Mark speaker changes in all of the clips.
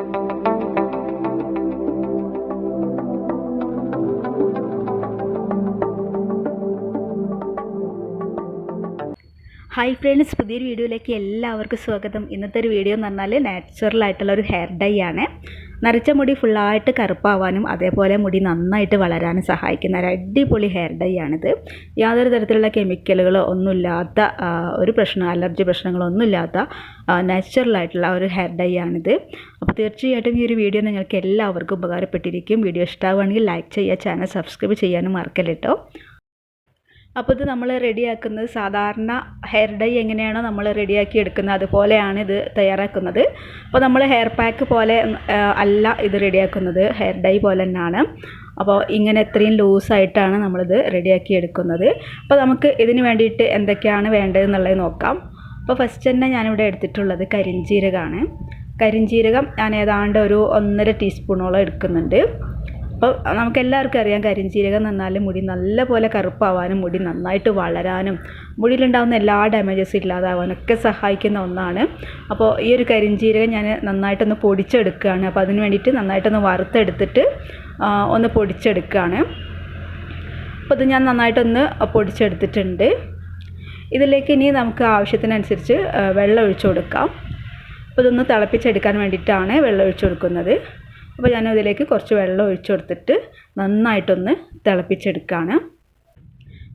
Speaker 1: Hi friends പുതിയൊരു വീഡിയോയിലേക്ക് എല്ലാവർക്കും സ്വാഗതം. ഇന്നത്തെ ഒരു വീഡിയോ എന്ന് പറഞ്ഞാൽ നാച്ചുറൽ ആയിട്ടുള്ള ഒരു ഹെയർ ഡൈ ആണ്. നരച്ച മുടി ഫുള്ളായിട്ട് കറുപ്പാവാനും അതേപോലെ മുടി നന്നായിട്ട് വളരാനും സഹായിക്കുന്ന ഒരു അടിപൊളി ഹെയർ ഡൈ ആണിത്. യാതൊരു തരത്തിലുള്ള കെമിക്കലുകളോ ഒന്നുമില്ലാത്ത ഒരു പ്രശ്നം അലർജി പ്രശ്നങ്ങളോ ഒന്നുമില്ലാത്ത നാച്ചുറൽ ആയിട്ടുള്ള ഒരു ഹെയർ ഡൈ ആണിത്. അപ്പോൾ തീർച്ചയായിട്ടും ഈ ഒരു വീഡിയോ നിങ്ങൾക്ക് എല്ലാവർക്കും ഉപകാരപ്പെട്ടിരിക്കും. വീഡിയോ ഇഷ്ടമാവുകയാണെങ്കിൽ ലൈക്ക് ചെയ്യുക ചാനൽ സബ്സ്ക്രൈബ് ചെയ്യാനും മറക്കല്ല കേട്ടോ അപ്പോൾ ഇത് നമ്മൾ റെഡിയാക്കുന്നത് സാധാരണ ഹെയർ ഡൈ എങ്ങനെയാണോ നമ്മൾ റെഡിയാക്കി എടുക്കുന്നത്. അതുപോലെയാണ് ഇത് തയ്യാറാക്കുന്നത്. അപ്പോൾ നമ്മൾ ഹെയർ പാക്ക് പോലെ അല്ല ഇത് റെഡിയാക്കുന്നത്. ഹെയർ ഡൈ പോലെ തന്നെയാണ്. അപ്പോൾ ഇങ്ങനെ എത്രയും ലൂസായിട്ടാണ് നമ്മളിത് റെഡിയാക്കി എടുക്കുന്നത്. അപ്പോൾ നമുക്ക് ഇതിന് വേണ്ടിയിട്ട് എന്തൊക്കെയാണ് വേണ്ടതെന്നുള്ളത് നോക്കാം. അപ്പോൾ ഫസ്റ്റ് തന്നെ ഞാനിവിടെ എടുത്തിട്ടുള്ളത് കരിഞ്ജീരകമാണ് കരിഞ്ജീരകം ഞാൻ ഏതാണ്ട് ഒരു ഒന്നര ടീസ്പൂണോളം എടുക്കുന്നുണ്ട്. അപ്പോൾ നമുക്ക് എല്ലാവർക്കും അറിയാം കരിഞ്ജീരകം എന്ന് മുടി നല്ലപോലെ കറുപ്പാവാനും മുടി നന്നായിട്ട് വളരാനും മുടിയിലുണ്ടാകുന്ന എല്ലാ ഡാമേജസും ഇല്ലാതാവാനൊക്കെ സഹായിക്കുന്ന ഒന്നാണ്. അപ്പോൾ ഈ ഒരു കരിഞ്ജീരകം ഞാൻ നന്നായിട്ടൊന്ന് പൊടിച്ചെടുക്കുകയാണ് അപ്പോൾ അതിന് വേണ്ടിയിട്ട് നന്നായിട്ടൊന്ന് വറുത്തെടുത്തിട്ട് ഒന്ന് പൊടിച്ചെടുക്കുകയാണ് അപ്പോൾ ഇത് ഞാൻ നന്നായിട്ടൊന്ന് പൊടിച്ചെടുത്തിട്ടുണ്ട്. ഇതിലേക്ക് ഇനി നമുക്ക് ആവശ്യത്തിനനുസരിച്ച് വെള്ളം ഒഴിച്ചു കൊടുക്കാം. അപ്പോൾ ഇതൊന്ന് തിളപ്പിച്ചെടുക്കാൻ വേണ്ടിയിട്ടാണ് വെള്ളം ഒഴിച്ചു കൊടുക്കുന്നത്. അപ്പോൾ ഞാൻ ഇതിലേക്ക് കുറച്ച് വെള്ളം ഒഴിച്ചു കൊടുത്തിട്ട് നന്നായിട്ടൊന്ന് തിളപ്പിച്ചെടുക്കുകയാണ്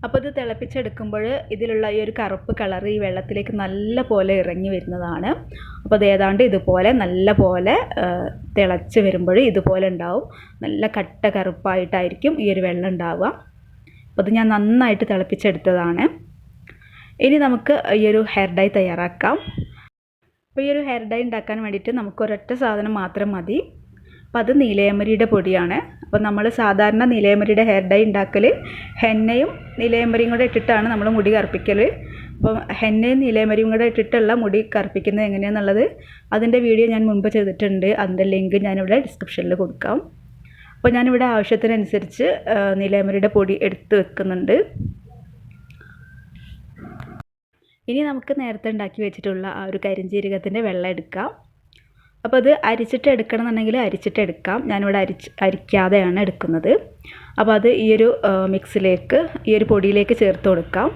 Speaker 1: അപ്പോൾ ഇത് തിളപ്പിച്ചെടുക്കുമ്പോൾ ഇതിലുള്ള ഈ ഒരു കറുപ്പ് കളർ ഈ വെള്ളത്തിലേക്ക് നല്ല പോലെ ഇറങ്ങി വരുന്നതാണ്. അപ്പോൾ അത് ഏതാണ്ട് ഇതുപോലെ നല്ല പോലെ തിളച്ച് വരുമ്പോൾ ഇതുപോലെ ഉണ്ടാവും. നല്ല കട്ട കറുപ്പായിട്ടായിരിക്കും ഈ ഒരു വെള്ളം ഉണ്ടാവുക. അപ്പോൾ അത് ഞാൻ നന്നായിട്ട് തിളപ്പിച്ചെടുത്തതാണ്. ഇനി നമുക്ക് ഈ ഒരു ഹെയർ ഡൈ തയ്യാറാക്കാം. അപ്പോൾ ഈ ഒരു ഹെയർ ഡൈ ഉണ്ടാക്കാൻ വേണ്ടിയിട്ട് നമുക്ക് ഒരൊറ്റ സാധനം മാത്രം മതി. അപ്പോൾ അത് നീലയമരിയുടെ പൊടിയാണ്. അപ്പോൾ നമ്മൾ സാധാരണ നീലയമരിയുടെ ഹെയർ ഡൈ ഉണ്ടാക്കൽ ഹെന്നയും നീലയമരിയും കൂടെ ഇട്ടിട്ടാണ് നമ്മൾ മുടി കറുപ്പിക്കൽ അപ്പം ഹെന്നയും നീലയമരിയും കൂടെ ഇട്ടിട്ടുള്ള മുടി കറുപ്പിക്കുന്നത് എങ്ങനെയാണെന്നുള്ളത് അതിന്റെ വീഡിയോ ഞാൻ മുൻപ് ചെയ്തിട്ടുണ്ട്. അതിന്റെ ലിങ്ക് ഞാനിവിടെ ഡിസ്ക്രിപ്ഷനിൽ കൊടുക്കാം. അപ്പോൾ ഞാനിവിടെ ആവശ്യത്തിനനുസരിച്ച് നീലയമരിയുടെ പൊടി എടുത്ത് വെക്കുന്നുണ്ട്. ഇനി നമുക്ക് നേരത്തെ ഉണ്ടാക്കി വെച്ചിട്ടുള്ള ആ ഒരു കരിഞ്ജീരകത്തിന്റെ വെള്ളം എടുക്കാം. അപ്പോൾ അത് അരിച്ചിട്ട് എടുക്കണം എന്നുണ്ടെങ്കിൽ അരിച്ചിട്ട് എടുക്കാം. ഞാനിവിടെ അരിച്ച് അരിക്കാതെയാണ് എടുക്കുന്നത്. അപ്പോൾ അത് ഈ ഒരു മിക്സിലേക്ക് ഈ ഒരു പൊടിയിലേക്ക് ചേർത്ത് കൊടുക്കാം.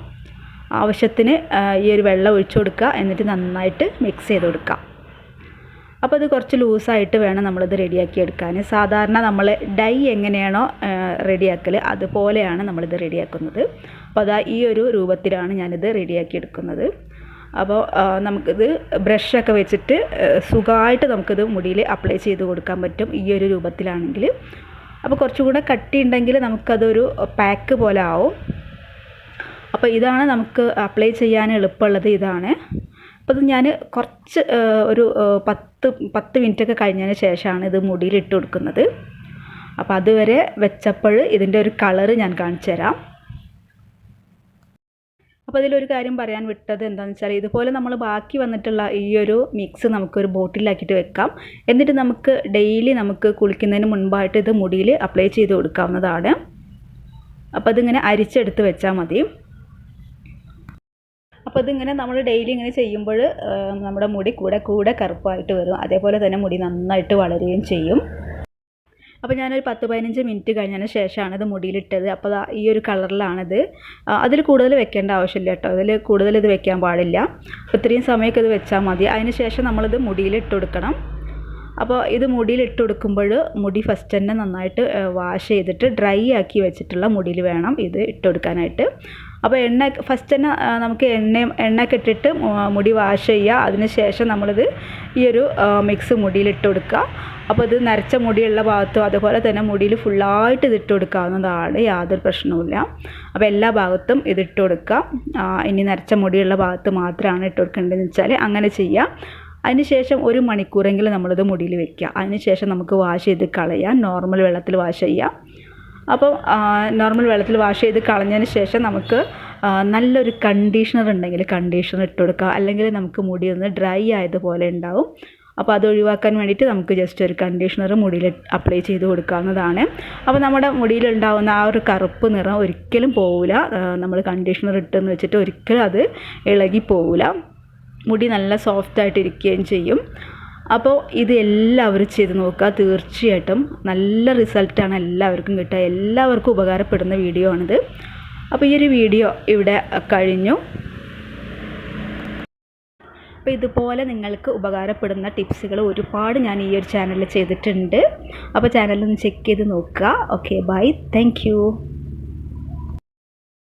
Speaker 1: ആവശ്യത്തിന് ഈ ഒരു വെള്ളം ഒഴിച്ചു കൊടുക്കുക. എന്നിട്ട് നന്നായിട്ട് മിക്സ് ചെയ്ത് കൊടുക്കാം. അപ്പോൾ അത് കുറച്ച് ലൂസായിട്ട് വേണം നമ്മളിത് റെഡിയാക്കി എടുക്കാൻ. സാധാരണ നമ്മൾ ഡൈ എങ്ങനെയാണോ റെഡിയാക്കൽ അതുപോലെയാണ് നമ്മളിത് റെഡിയാക്കുന്നത്. അപ്പോൾ അതാ ഈ ഒരു രൂപത്തിലാണ് ഞാനിത് റെഡിയാക്കി എടുക്കുന്നത്. അപ്പോൾ നമുക്കിത് ബ്രഷൊക്കെ വെച്ചിട്ട് സുഖമായിട്ട് നമുക്കിത് മുടിയിൽ അപ്ലൈ ചെയ്ത് കൊടുക്കാൻ പറ്റും ഈ ഒരു രൂപത്തിലാണെങ്കിൽ. അപ്പോൾ കുറച്ചും കൂടെ കട്ടി ഉണ്ടെങ്കിൽ നമുക്കതൊരു പാക്ക് പോലെ ആവും. അപ്പോൾ ഇതാണ് നമുക്ക് അപ്ലൈ ചെയ്യാൻ എളുപ്പമുള്ളത് ഇതാണ്. അപ്പോൾ ഇത് ഞാൻ കുറച്ച് ഒരു പത്ത് പത്ത് മിനിറ്റൊക്കെ കഴിഞ്ഞതിന് ശേഷമാണ് ഇത് മുടിയിൽ ഇട്ട് കൊടുക്കുന്നത്. അപ്പോൾ അതുവരെ വെച്ചപ്പോൾ ഇതിന്റെ ഒരു കളറ് ഞാൻ കാണിച്ചു തരാം അപ്പോൾ അതിലൊരു കാര്യം പറയാൻ വിട്ടത് എന്താണെന്ന് വെച്ചാൽ ഇതുപോലെ നമ്മൾ ബാക്കി വന്നിട്ടുള്ള ഈ ഒരു മിക്സ് നമുക്കൊരു ബോട്ടിലാക്കിയിട്ട് വെക്കാം. എന്നിട്ട് നമുക്ക് ഡെയിലി നമുക്ക് കുളിക്കുന്നതിന് മുൻപായിട്ട് ഇത് മുടിയിൽ അപ്ലൈ ചെയ്ത് കൊടുക്കാവുന്നതാണ്. അപ്പോൾ അതിങ്ങനെ അരിച്ചെടുത്ത് വെച്ചാൽ മതി. അപ്പോൾ അതിങ്ങനെ നമ്മൾ ഡെയിലി ഇങ്ങനെ ചെയ്യുമ്പോൾ നമ്മുടെ മുടി കൂടെ കൂടെ കറുപ്പായിട്ട് വരും. അതേപോലെ തന്നെ മുടി നന്നായിട്ട് വളരുകയും ചെയ്യും. അപ്പോൾ ഞാനൊരു പത്ത് പതിനഞ്ച് മിനിറ്റ് കഴിഞ്ഞതിന് ശേഷമാണ് ഇത് മുടിയിലിട്ടത്. അപ്പോൾ ഈ ഒരു കളറിലാണിത്. അതിൽ കൂടുതൽ വെക്കേണ്ട ആവശ്യമില്ല കേട്ടോ. അതിൽ കൂടുതൽ ഇത് വെക്കാൻ പാടില്ല. ഇത്രയും സമയമൊക്കെ ഇത് വെച്ചാൽ മതി. അതിന് ശേഷം നമ്മളിത് മുടിയിൽ ഇട്ട് കൊടുക്കണം. അപ്പോൾ ഇത് മുടിയിൽ ഇട്ട് കൊടുക്കുമ്പോൾ മുടി ഫസ്റ്റ് തന്നെ നന്നായിട്ട് വാഷ് ചെയ്തിട്ട് ഡ്രൈ ആക്കി വെച്ചിട്ടുള്ള മുടിയിൽ വേണം ഇത് ഇട്ട് കൊടുക്കാനായിട്ട്. അപ്പോൾ എണ്ണ ഫസ്റ്റ് തന്നെ നമുക്ക് എണ്ണയും എണ്ണയൊക്കെ ഇട്ടിട്ട് മുടി വാഷ് ചെയ്യുക. അതിന് ശേഷം നമ്മളിത് ഈ ഒരു മിക്സ് മുടിയിൽ ഇട്ട് കൊടുക്കുക. അപ്പോൾ ഇത് നരച്ച മുടിയുള്ള ഭാഗത്തും അതുപോലെ തന്നെ മുടിയിൽ ഫുള്ളായിട്ട് ഇത് ഇട്ട് കൊടുക്കാവുന്നതാണ്. യാതൊരു പ്രശ്നവുമില്ല. അപ്പോൾ എല്ലാ ഭാഗത്തും ഇത് ഇട്ട് കൊടുക്കുക. ഇനി നരച്ച മുടിയുള്ള ഭാഗത്ത് മാത്രമാണ് ഇട്ട് കൊടുക്കേണ്ടതെന്ന് വെച്ചാൽ അങ്ങനെ ചെയ്യാം അതിനുശേഷം ഒരു മണിക്കൂറെങ്കിലും നമ്മളിത് മുടിയിൽ വെക്കുക. അതിനുശേഷം നമുക്ക് വാഷ് ചെയ്ത് കളയാം. നോർമൽ വെള്ളത്തിൽ വാഷ് ചെയ്യാം അപ്പോൾ നോർമൽ വെള്ളത്തിൽ വാഷ് ചെയ്ത് കളഞ്ഞതിന് ശേഷം നമുക്ക് നല്ലൊരു കണ്ടീഷണർ ഉണ്ടെങ്കിൽ കണ്ടീഷണർ ഇട്ട് കൊടുക്കുക. അല്ലെങ്കിൽ നമുക്ക് മുടി ഒന്ന് ഡ്രൈ ആയതുപോലെ ഉണ്ടാവും. അപ്പോൾ അത് ഒഴിവാക്കാൻ വേണ്ടിയിട്ട് നമുക്ക് ജസ്റ്റ് ഒരു കണ്ടീഷണർ മുടിയിൽ അപ്ലൈ ചെയ്ത് കൊടുക്കാവുന്നതാണ്. അപ്പോൾ നമ്മുടെ മുടിയിലുണ്ടാവുന്ന ആ ഒരു കറുപ്പ് നിറം ഒരിക്കലും പോവില്ല. നമ്മൾ കണ്ടീഷണർ ഇട്ടെന്ന് വെച്ചിട്ട് ഒരിക്കലും അത് ഇളകി പോവില്ല മുടി നല്ല സോഫ്റ്റ് ആയിട്ട് ഇരിക്കുകയും ചെയ്യും. അപ്പോൾ ഇത് എല്ലാവരും ചെയ്ത് നോക്കുക. തീർച്ചയായിട്ടും നല്ല റിസൾട്ടാണ് എല്ലാവർക്കും കിട്ടുക. എല്ലാവർക്കും ഉപകാരപ്പെടുന്ന വീഡിയോ ആണിത്. അപ്പോൾ ഈ ഒരു വീഡിയോ ഇവിടെ കഴിഞ്ഞു. അപ്പോൾ ഇതുപോലെ നിങ്ങൾക്ക് ഉപകാരപ്പെടുന്ന ടിപ്സുകൾ ഒരുപാട് ഞാൻ ഈ ഒരു ചാനലിൽ ചെയ്തിട്ടുണ്ട്. അപ്പോൾ ചാനലൊന്ന് ചെക്ക് ചെയ്ത് നോക്കുക. Okay bye. താങ്ക്